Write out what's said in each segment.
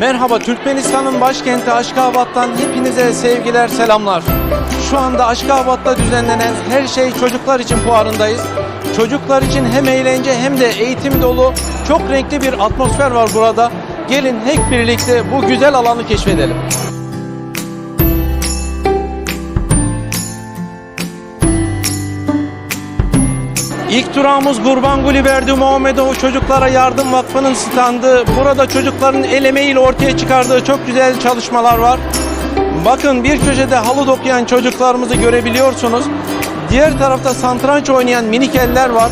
Merhaba Türkmenistan'ın başkenti Aşkabat'tan hepinize sevgiler selamlar. Şu anda Aşkabat'ta düzenlenen her şey çocuklar için fuarındayız. Çocuklar için hem eğlence hem de eğitim dolu çok renkli bir atmosfer var burada. Gelin hep birlikte bu güzel alanı keşfedelim. İlk durağımız Gurbanguly Berdi Muhammedov Çocuklara Yardım Vakfı'nın standı. Burada çocukların el emeğiyle ortaya çıkardığı çok güzel çalışmalar var. Bakın bir köşede halı dokuyan çocuklarımızı görebiliyorsunuz. Diğer tarafta santranç oynayan minik eller var.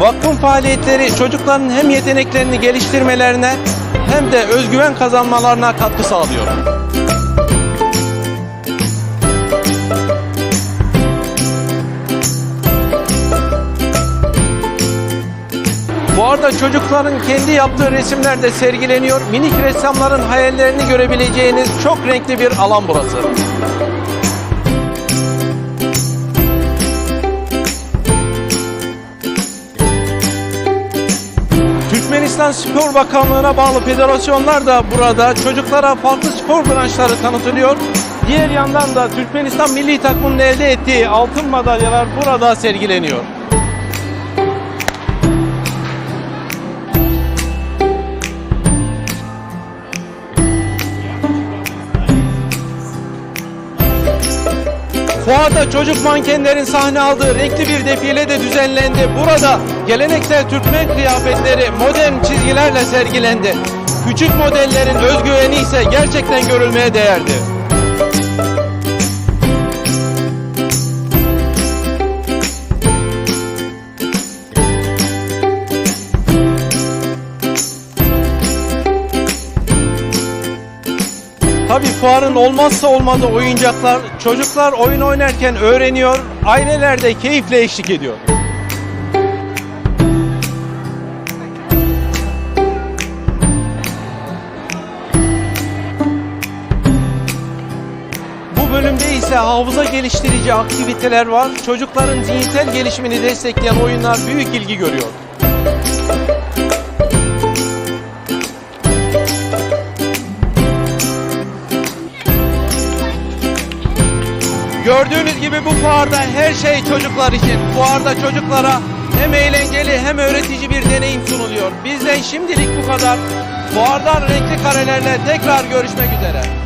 Vakfın faaliyetleri çocukların hem yeteneklerini geliştirmelerine hem de özgüven kazanmalarına katkı sağlıyor. Bu arada çocukların kendi yaptığı resimler de sergileniyor. Minik ressamların hayallerini görebileceğiniz çok renkli bir alan burası. Türkmenistan Spor Bakanlığı'na bağlı federasyonlar da burada çocuklara farklı spor branşları tanıtılıyor. Diğer yandan da Türkmenistan milli takımının elde ettiği altın madalyalar burada sergileniyor. Fuarda çocuk mankenlerin sahne aldığı renkli bir defile de düzenlendi. Burada geleneksel Türkmen kıyafetleri modern çizgilerle sergilendi. Küçük modellerin özgüveni ise gerçekten görülmeye değerdi. Tabii fuarın olmazsa olmazı oyuncaklar. Çocuklar oyun oynarken öğreniyor, aileler de keyifle eşlik ediyor. Bu bölümde ise hafıza geliştirici aktiviteler var. Çocukların zihinsel gelişimini destekleyen oyunlar büyük ilgi görüyor. Gördüğünüz gibi bu fuarda her şey çocuklar için. Fuarda çocuklara hem eğlenceli hem öğretici bir deneyim sunuluyor. Bizden şimdilik bu kadar. Fuardan renkli karelerle tekrar görüşmek üzere.